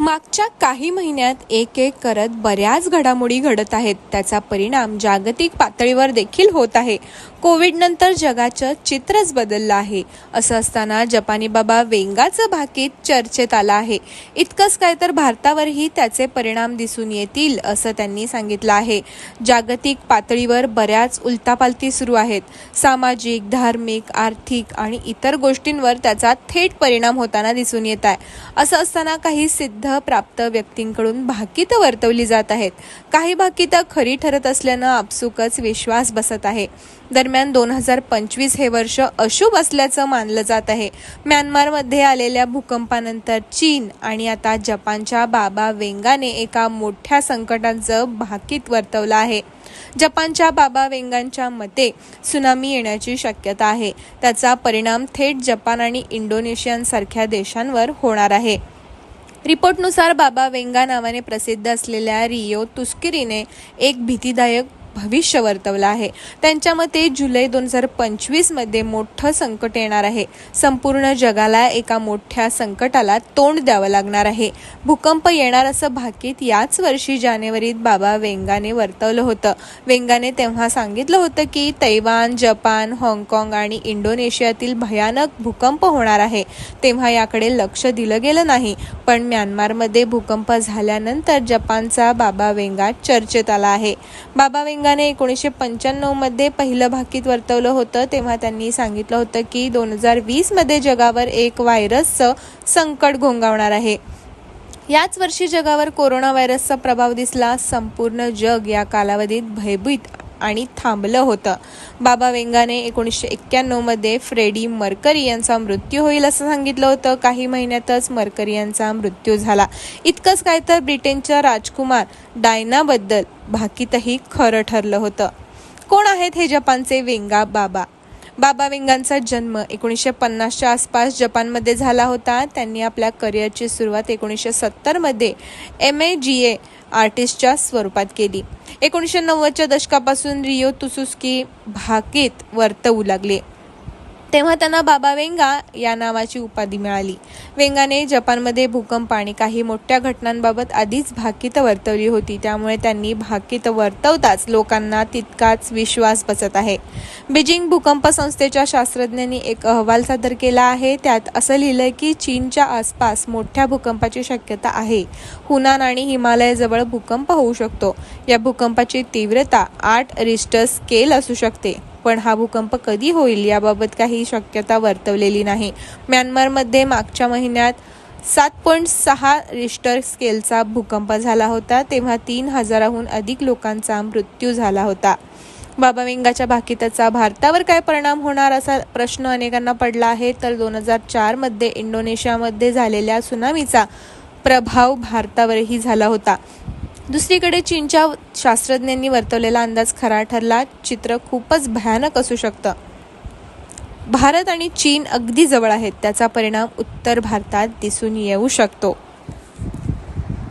मागच्या काही महिन्यात एक एक करत बऱ्याच घडामोडी घडत आहेत. त्याचा परिणाम जागतिक पातळीवर देखील होत आहे. कोविडनंतर जगाचं चित्रच बदललं आहे. असं असताना जपानी बाबा वेंगाचं भाकीत चर्चेत आलं आहे. इतकंच काय तर भारतावरही त्याचे परिणाम दिसून येतील असं त्यांनी सांगितलं आहे. जागतिक पातळीवर बऱ्याच उलतापालती सुरू आहेत. सामाजिक धार्मिक आर्थिक आणि इतर गोष्टींवर त्याचा थेट परिणाम होताना दिसून येत आहे. असं असताना काही सिद्ध प्राप्त व्यक्तींकडून भाकितं वर्तवली जात आहेत. काही भाकितं खरी ठरत असल्यानं आपसुकच विश्वास बसत आहे. दरम्यान दोन हजार पंचवीस हे वर्ष अशुभ असल्याचं मानलं जात आहे. म्यानमारमध्ये आलेल्या भूकंपानंतर चीन आणि आता जपानच्या बाबा वेंगाने एका मोठ्या संकटाचं भाकीत वर्तवलं आहे. जपानच्या बाबा वेंगांच्या मते सुनामी येण्याची शक्यता आहे. त्याचा परिणाम थेट जपान आणि इंडोनेशियासारख्या देशांवर होणार आहे. रिपोर्टनुसार बाबा वेंगा नावाने प्रसिद्ध असलेल्या रियो तुस्किरीने एक भीतीदायक भविष्य वर्तवलं आहे. त्यांच्या मते जुलै दोन हजार पंचवीसमध्ये मोठं संकट येणार आहे. संपूर्ण जगाला एका मोठ्या संकटाला तोंड द्यावं लागणार आहे. भूकंप येणार असं भाकीत याच वर्षी जानेवारीत बाबा वेंगाने वर्तवलं होतं. वेंगाने तेव्हा सांगितलं होतं की तैवान जपान हाँगकाँग आणि इंडोनेशियातील भयानक भूकंप होणार आहे. तेव्हा याकडे लक्ष दिलं गेलं नाही. पण म्यानमारमध्ये भूकंप झाल्यानंतर जपानचा बाबा वेंगा चर्चेत आला आहे. बाबा वेंगाने एकोणीसशे पंच्याण्णवमध्ये पहिलं भाकीत वर्तवलं होतं तेव्हा त्यांनी सांगितलं होतं की दोन हजार वीसमध्ये जगावर एक व्हायरसचं संकट घोंगावणार आहे. याच वर्षी जगावर कोरोना व्हायरसचा प्रभाव दिसला संपूर्ण जग या कालावधीत भयभीत आणि थांबलं होतं. बाबा वेंगाने एकोणीसशे एक्क्याण्णवमध्ये फ्रेडी मर्करी यांचा मृत्यू होईल असं सांगितलं होतं. काही महिन्यातच मर्करी यांचा मृत्यू झाला. इतकंच काय तर ब्रिटनच्या राजकुमार डायनाबद्दल भाकीतही खरं ठरलं होतं. कोण आहेत हे जपानचे वेंगा बाबा? बाबा वेंगांचा जन्म एकोणीसशे पन्नासच्या आसपास जपानमध्ये झाला होता. त्यांनी आपल्या करिअरची सुरुवात एकोणीसशे सत्तरमध्ये एम ए जी ए आर्टिस्टच्या स्वरूपात केली. एकोणीसशे नव्वदच्या दशकापासून रिओ तुसुस्की भाकीत वर्तवू लागले. तेव्हा त्यांना बाबा वेंगा या नावाची उपाधी मिळाली. वेंगाने जपानमध्ये भूकंप आणि काही मोठ्या घटनांबाबत आधीच भाकीत वर्तवली होती. त्यामुळे त्यांनी भाकीत वर्तवताच लोकांना तितकाच विश्वास बसत आहे. बीजिंग भूकंप संस्थेच्या शास्त्रज्ञांनी एक अहवाल सादर केला आहे. त्यात असं लिहिलंय की चीनच्या आसपास मोठ्या भूकंपाची शक्यता आहे. हुनान आणि हिमालयाजवळ भूकंप होऊ शकतो. या भूकंपाची तीव्रता आठ रिस्टर स्केल असू शकते. पण हा भूकंप कधी होईल याबाबत काही शक्यता वर्तवलेली नाही. म्यानमारमध्ये मागच्या महिन्यात सात पॉईंट सहा रिस्टर स्केलचा भूकंप झाला होता तेव्हा तीन हजाराहून अधिक लोकांचा मृत्यू झाला होता. बाबा वेंगाच्या भाकिताचा भारतावर काय परिणाम होणार असा प्रश्न अनेकांना पडला आहे तर दोन हजार चारमध्ये इंडोनेशियामध्ये झालेल्या सुनामीचा प्रभाव भारतावरही झाला होता. दुसरीकडे चीनच्या शास्त्रज्ञांनी वर्तवलेला अंदाज खरा ठरला चित्र खूपच भयानक असू शकतं. भारत आणि चीन अगदी जवळ आहेत त्याचा परिणाम उत्तर भारतात दिसून येऊ शकतो.